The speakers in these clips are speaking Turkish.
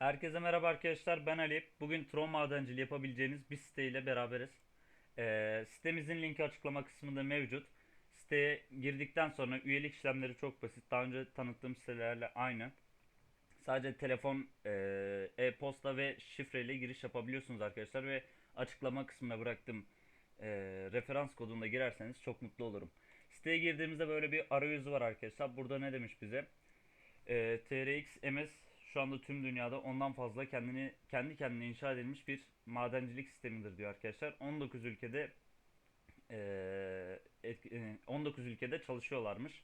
Herkese merhaba arkadaşlar ben Ali. Bugün Tron madenciliği yapabileceğiniz bir siteyle beraberiz. Ee, sitemizin linki açıklama kısmında mevcut. Siteye girdikten sonra üyelik işlemleri çok basit. Daha önce tanıttığım sitelerle aynı. Sadece telefon, e, e-posta ve şifreyle giriş yapabiliyorsunuz arkadaşlar ve açıklama kısmına bıraktığım e, referans kodunda girerseniz çok mutlu olurum. Siteye girdiğimizde böyle bir arayüzü var arkadaşlar. Burada ne demiş bize? E, TRX MS şu anda tüm dünyada ondan fazla kendini kendi kendine inşa edilmiş bir madencilik sistemidir diyor arkadaşlar. 19 ülkede e, 19 ülkede çalışıyorlarmış.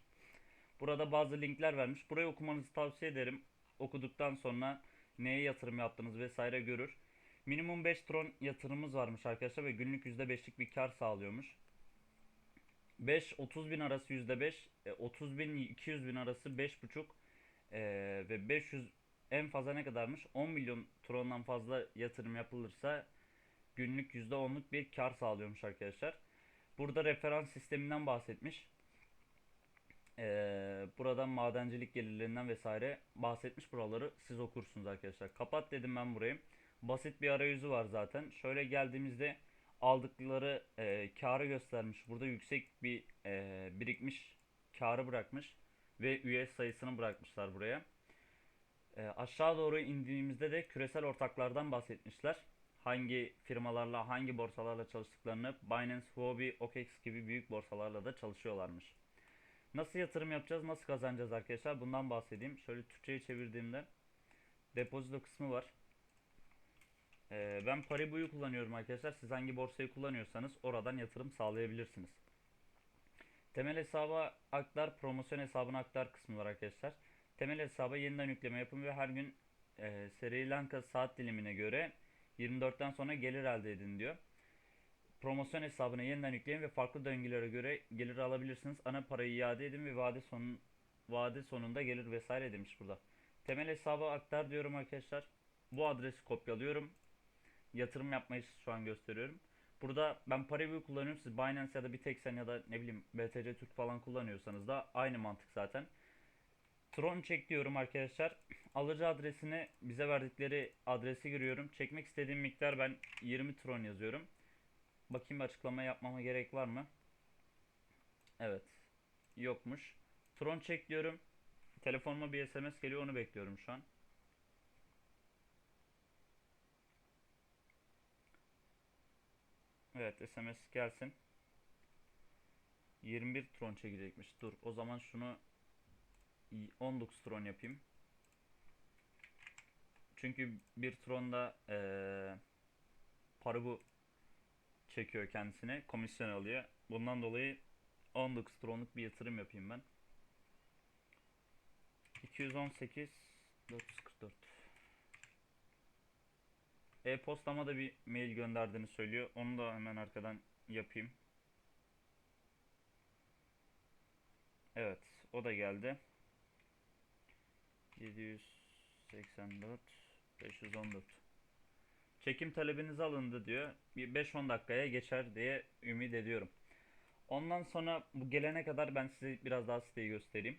Burada bazı linkler vermiş. Burayı okumanızı tavsiye ederim. Okuduktan sonra neye yatırım yaptığınız vesaire görür. Minimum 5 tron yatırımımız varmış arkadaşlar ve günlük %5'lik bir kar sağlıyormuş. 5-30 bin arası %5, e, 30 bin 200 bin arası 5,5 e, ve 500 en fazla ne kadarmış? 10 milyon trondan fazla yatırım yapılırsa günlük %10'luk bir kar sağlıyormuş arkadaşlar. Burada referans sisteminden bahsetmiş. Ee, buradan madencilik gelirlerinden vesaire bahsetmiş buraları siz okursunuz arkadaşlar. Kapat dedim ben burayı. Basit bir arayüzü var zaten. Şöyle geldiğimizde aldıkları e, karı göstermiş. Burada yüksek bir e, birikmiş karı bırakmış ve üye sayısını bırakmışlar buraya. E, aşağı doğru indiğimizde de küresel ortaklardan bahsetmişler. Hangi firmalarla, hangi borsalarla çalıştıklarını, Binance, Huobi, OKEX gibi büyük borsalarla da çalışıyorlarmış. Nasıl yatırım yapacağız, nasıl kazanacağız arkadaşlar? Bundan bahsedeyim. Şöyle Türkçe'ye çevirdiğimde depozito kısmı var. E, ben Paribu'yu kullanıyorum arkadaşlar. Siz hangi borsayı kullanıyorsanız oradan yatırım sağlayabilirsiniz. Temel hesaba aktar, promosyon hesabına aktar kısmı var arkadaşlar. Temel hesaba yeniden yükleme yapın ve her gün e, Sri Lanka saat dilimine göre 24'ten sonra gelir elde edin diyor. Promosyon hesabına yeniden yükleyin ve farklı döngülere göre gelir alabilirsiniz. Ana parayı iade edin ve vade sonu vade sonunda gelir vesaire demiş burada. Temel hesaba aktar diyorum arkadaşlar. Bu adresi kopyalıyorum. Yatırım yapmayı şu an gösteriyorum. Burada ben Paribu kullanıyorum. Siz Binance ya da Bitexen ya da ne bileyim BTC Türk falan kullanıyorsanız da aynı mantık zaten. Tron çek diyorum arkadaşlar. Alıcı adresine bize verdikleri adresi giriyorum. Çekmek istediğim miktar ben 20 Tron yazıyorum. Bakayım açıklama yapmama gerek var mı? Evet. Yokmuş. Tron çek diyorum. Telefonuma bir SMS geliyor onu bekliyorum şu an. Evet SMS gelsin. 21 Tron çekecekmiş. Dur o zaman şunu 19 Tron yapayım. Çünkü bir Tron'da eee para bu çekiyor kendisine. Komisyon alıyor. Bundan dolayı 19 Tron'luk bir yatırım yapayım ben. 218 444 E-postama da bir mail gönderdiğini söylüyor. Onu da hemen arkadan yapayım. Evet, o da geldi. 784 514 Çekim talebiniz alındı diyor. Bir 5-10 dakikaya geçer diye ümit ediyorum. Ondan sonra bu gelene kadar ben size biraz daha siteyi göstereyim.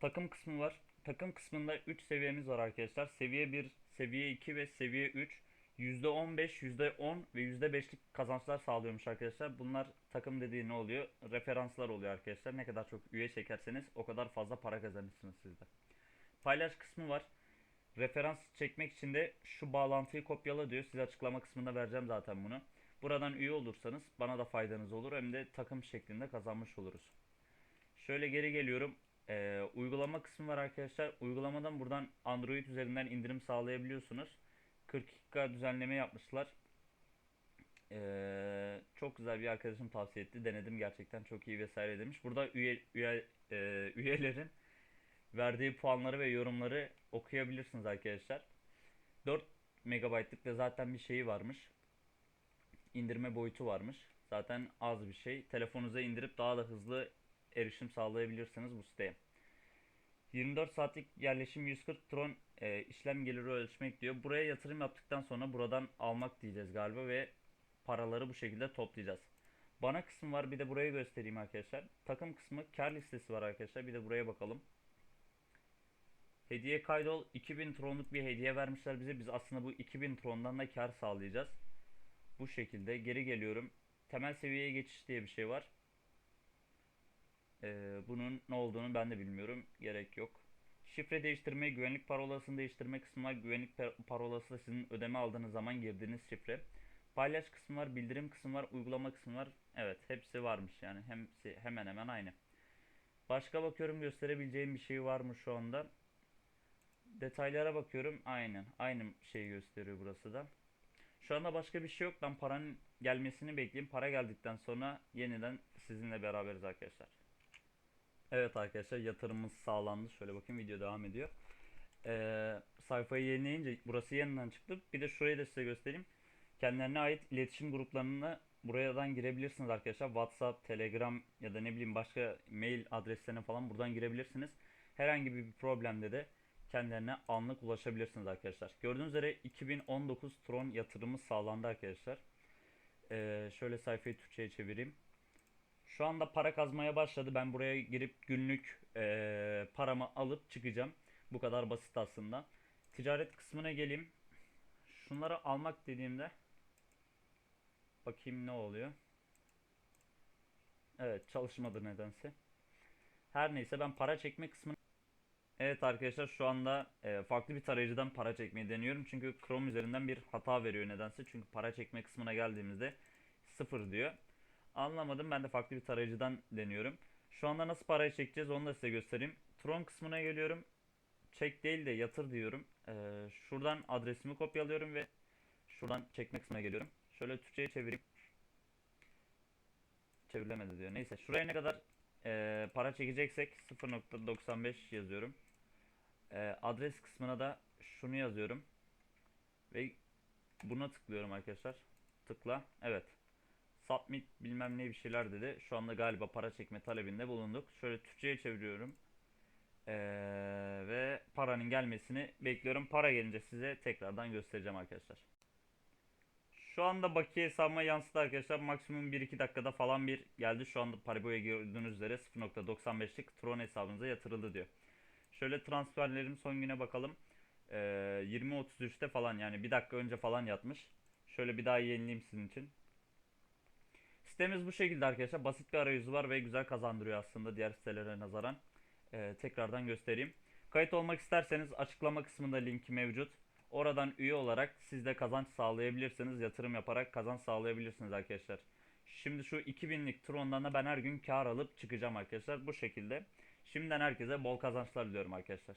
Takım kısmı var. Takım kısmında 3 seviyemiz var arkadaşlar. Seviye 1, seviye 2 ve seviye 3. %15, %10 ve %5'lik kazançlar sağlıyormuş arkadaşlar. Bunlar takım dediği ne oluyor? Referanslar oluyor arkadaşlar. Ne kadar çok üye çekerseniz o kadar fazla para kazanırsınız sizde. Paylaş kısmı var. Referans çekmek için de şu bağlantıyı kopyala diyor. Size açıklama kısmında vereceğim zaten bunu. Buradan üye olursanız bana da faydanız olur. Hem de takım şeklinde kazanmış oluruz. Şöyle geri geliyorum. Ee, uygulama kısmı var arkadaşlar. Uygulamadan buradan Android üzerinden indirim sağlayabiliyorsunuz. 42K düzenleme yapmışlar. Ee, çok güzel bir arkadaşım tavsiye etti. Denedim gerçekten çok iyi vesaire demiş. Burada üye, üye e, üyelerin verdiği puanları ve yorumları okuyabilirsiniz arkadaşlar. 4 megabaytlık da zaten bir şeyi varmış. İndirme boyutu varmış. Zaten az bir şey. Telefonunuza indirip daha da hızlı erişim sağlayabilirsiniz bu siteye. 24 saatlik yerleşim 140 tron e, işlem geliri ölçmek diyor. Buraya yatırım yaptıktan sonra buradan almak diyeceğiz galiba ve paraları bu şekilde toplayacağız. Bana kısmı var bir de burayı göstereyim arkadaşlar. Takım kısmı kar listesi var arkadaşlar bir de buraya bakalım. Hediye kaydol 2000 tronluk bir hediye vermişler bize. Biz aslında bu 2000 trondan da kar sağlayacağız. Bu şekilde geri geliyorum. Temel seviyeye geçiş diye bir şey var. Ee, bunun ne olduğunu ben de bilmiyorum. Gerek yok. Şifre değiştirme, güvenlik parolasını değiştirme kısmı. Güvenlik par- parolası da sizin ödeme aldığınız zaman girdiğiniz şifre. Paylaş kısmı var, bildirim kısmı var, uygulama kısmı var. Evet, hepsi varmış yani. Hepsi hemen hemen aynı. Başka bakıyorum gösterebileceğim bir şey var mı şu anda? Detaylara bakıyorum. Aynen. Aynı şeyi gösteriyor burası da. Şu anda başka bir şey yok. Ben paranın gelmesini bekleyeyim. Para geldikten sonra yeniden sizinle beraberiz arkadaşlar. Evet arkadaşlar yatırımımız sağlandı. Şöyle bakayım video devam ediyor. Ee, sayfayı yenileyince burası yeniden çıktı. Bir de şurayı da size göstereyim. Kendilerine ait iletişim gruplarına buradan girebilirsiniz arkadaşlar. WhatsApp, Telegram ya da ne bileyim başka mail adreslerine falan buradan girebilirsiniz. Herhangi bir problemde de kendilerine anlık ulaşabilirsiniz arkadaşlar. Gördüğünüz üzere 2019 Tron yatırımı sağlandı arkadaşlar. Ee, şöyle sayfayı Türkçe'ye çevireyim. Şu anda para kazmaya başladı. Ben buraya girip günlük eee, paramı alıp çıkacağım. Bu kadar basit aslında. Ticaret kısmına geleyim. Şunları almak dediğimde bakayım ne oluyor. Evet çalışmadı nedense. Her neyse ben para çekme kısmını Evet arkadaşlar şu anda e, farklı bir tarayıcıdan para çekmeyi deniyorum. Çünkü Chrome üzerinden bir hata veriyor nedense. Çünkü para çekme kısmına geldiğimizde sıfır diyor. Anlamadım. Ben de farklı bir tarayıcıdan deniyorum. Şu anda nasıl parayı çekeceğiz onu da size göstereyim. Tron kısmına geliyorum. Çek değil de yatır diyorum. Ee, şuradan adresimi kopyalıyorum ve şuradan çekme kısmına geliyorum. Şöyle Türkçe'ye çevireyim. Çevrilemedi diyor. Neyse şuraya ne kadar e, para çekeceksek 0.95 yazıyorum. E, adres kısmına da şunu yazıyorum. Ve buna tıklıyorum arkadaşlar. Tıkla. Evet. Submit bilmem ne bir şeyler dedi. Şu anda galiba para çekme talebinde bulunduk. Şöyle Türkçe'ye çeviriyorum. Ee, ve paranın gelmesini bekliyorum. Para gelince size tekrardan göstereceğim arkadaşlar. Şu anda bakiye hesabıma yansıdı arkadaşlar. Maksimum 1-2 dakikada falan bir geldi. Şu anda Paribo'ya gördüğünüz üzere 0.95'lik Tron hesabınıza yatırıldı diyor. Şöyle transferlerim son güne bakalım. Ee, 20.33'te falan yani bir dakika önce falan yatmış. Şöyle bir daha yenileyim sizin için. Sitemiz bu şekilde arkadaşlar. Basit bir arayüzü var ve güzel kazandırıyor aslında diğer sitelere nazaran. Ee, tekrardan göstereyim. Kayıt olmak isterseniz açıklama kısmında linki mevcut. Oradan üye olarak siz de kazanç sağlayabilirsiniz. Yatırım yaparak kazanç sağlayabilirsiniz arkadaşlar. Şimdi şu 2000'lik Tron'dan da ben her gün kar alıp çıkacağım arkadaşlar. Bu şekilde. Şimdiden herkese bol kazançlar diliyorum arkadaşlar.